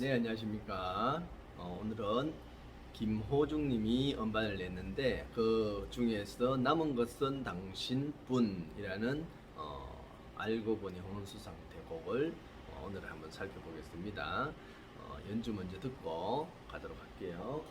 네, 안녕하십니까. 어, 오늘은 김호중님이 음반을 냈는데 그 중에서 남은 것은 당신뿐이라는 어, 알고 보니 홍수상 대곡을 어, 오늘 한번 살펴보겠습니다. 어, 연주 먼저 듣고 가도록 할게요.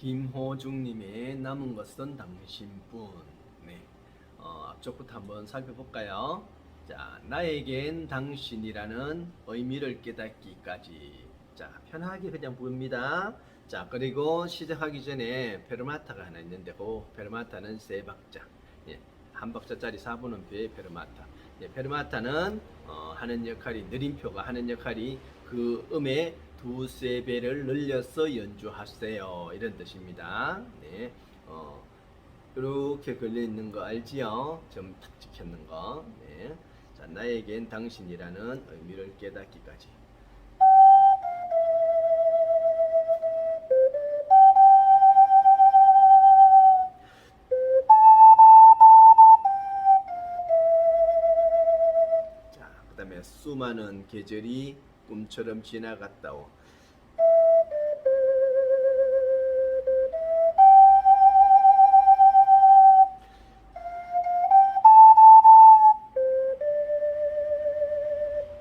김호중님의 남은 것은 당신뿐. 네, 어, 앞쪽부터 한번 살펴볼까요? 자, 나에겐 당신이라는 의미를 깨닫기까지. 자, 편하게 그냥 부릅니다. 자, 그리고 시작하기 전에 페르마타가 하나 있는데, 그 페르마타는 세 박자. 예, 한 박자짜리 4분음 표의 페르마타. 예, 페르마타는 어, 하는 역할이 느림표가 하는 역할이 그 음의 두세 배를 늘려서 연주하세요. 이런 뜻입니다. 네. 어, 이렇게 걸려 있는 거 알지요? 점 탁 찍혔는 거. 네. 자, 나에겐 당신이라는 의미를 깨닫기까지. 많은 계절이 꿈처럼 지나갔다오.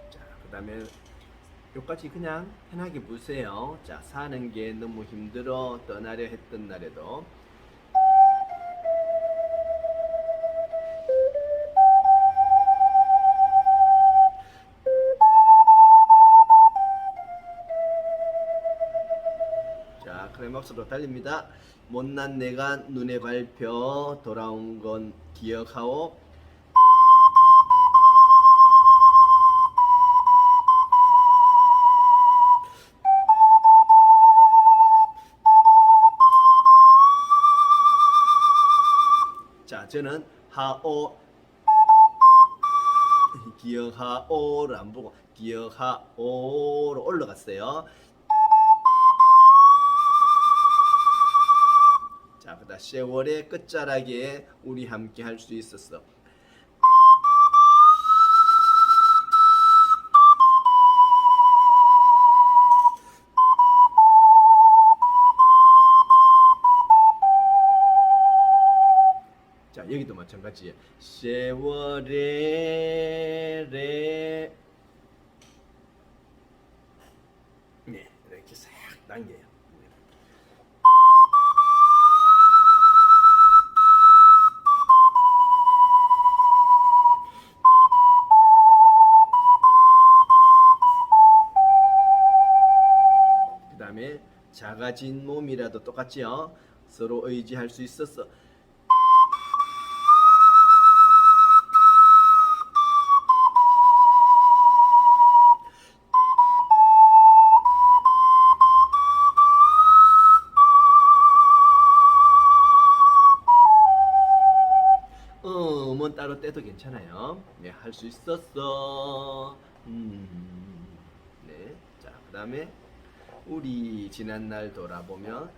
자, 그다음에 여기까지 그냥 편하게 보세요. 자, 사는 게 너무 힘들어 떠나려 했던 날에도 자, 클라이막스로 달립니다. 못난 내가 눈에 밟혀 돌아온 건 기억하오. 자, 저는 하오 기억하오를 안 보고 기억하오로 올라갔어요. 자, 그다 세월의 끝자락에 우리 함께 할 수 있었어. 자, 여기도 마찬가지예요. 세월의 레 네, 이렇게 싹 당겨요. 작아진 몸이라도 똑같지요. 서로 의지할 수 있었어. 어, 음은 따로 떼도 괜찮아요. 네, 할 수 있었어. 음, 네. 자, 그 다음에 우리 지난날 돌아보면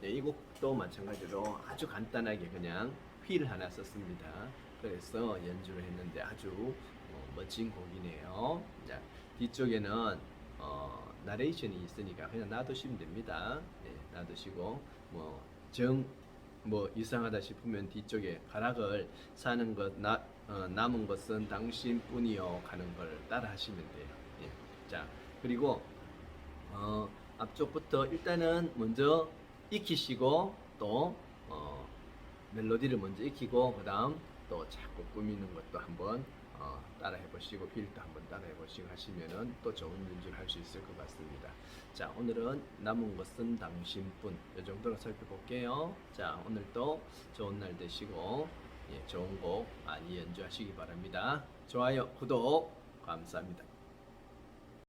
네, 이 곡도 마찬가지로 아주 간단하게 그냥 휠 하나 썼습니다. 그래서 연주를 했는데 아주 어, 멋진 곡이네요. 자, 뒤쪽에는 어, 나레이션이 있으니까 그냥 놔두시면 됩니다. 네, 놔두시고 뭐정뭐 이상하다 싶으면 뒤쪽에 가락을 사는 것 나, 어, 남은 것은 당신뿐이요 가는 걸 따라 하시면 돼요. 예. 자 그리고 어, 앞쪽부터 일단은 먼저 익히시고 또 어, 멜로디를 먼저 익히고 그 다음 또 자꾸 꾸미는 것도 한번 어, 따라 해 보시고 필도 한번 따라 해 보시고 하시면은 또 좋은 연주를 할 수 있을 것 같습니다. 자 오늘은 남은 것은 당신뿐 이 정도로 살펴볼게요. 자 오늘도 좋은 날 되시고 예, 좋은 곡 많이 연주하시기 바랍니다. 좋아요 구독 감사합니다.